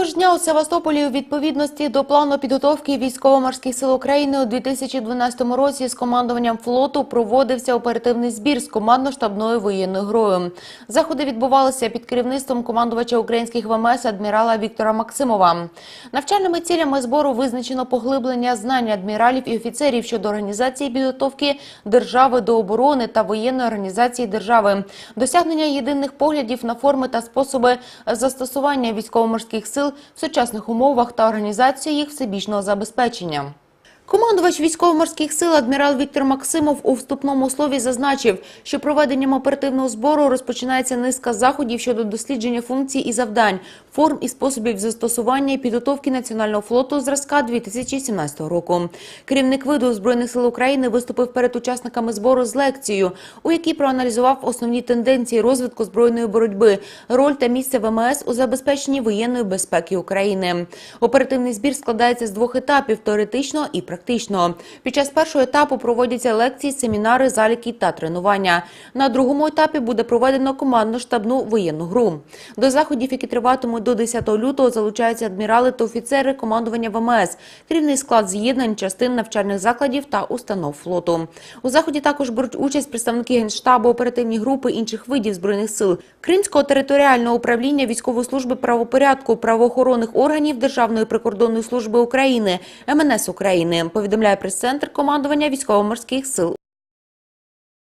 Цього ж дня у Севастополі у відповідності до плану підготовки військово-морських сил України у 2012 році з командуванням флоту проводився оперативний збір з командно-штабною воєнною грою. Заходи відбувалися під керівництвом командувача українських ВМС адмірала Віктора Максимова. Навчальними цілями збору визначено поглиблення знань адміралів і офіцерів щодо організації підготовки держави до оборони та воєнної організації держави, досягнення єдиних поглядів на форми та способи застосування військово-морських сил в сучасних умовах та організацію їх всебічного забезпечення. Командувач військово-морських сил адмірал Віктор Максимов у вступному слові зазначив, що проведенням оперативного збору розпочинається низка заходів щодо дослідження функцій і завдань, форм і способів застосування і підготовки національного флоту зразка 2017 року. Керівник виду збройних сил України виступив перед учасниками збору з лекцією, у якій проаналізував основні тенденції розвитку збройної боротьби, роль та місце ВМС у забезпеченні воєнної безпеки України. Оперативний збір складається з двох етапів теоретичного і практичного. Під час першого етапу проводяться лекції, семінари, заліки та тренування. На другому етапі буде проведено командно-штабну воєнну гру. До заходів, які триватимуть до 10 лютого, залучаються адмірали та офіцери командування ВМС, керівний склад з'єднань, частин навчальних закладів та установ флоту. У заході також беруть участь представники генштабу, оперативні групи інших видів збройних сил, Кримського територіального управління військової служби правопорядку, правоохоронних органів Державної прикордонної служби України, МНС України. Повідомляє прес-центр командування військово-морських сил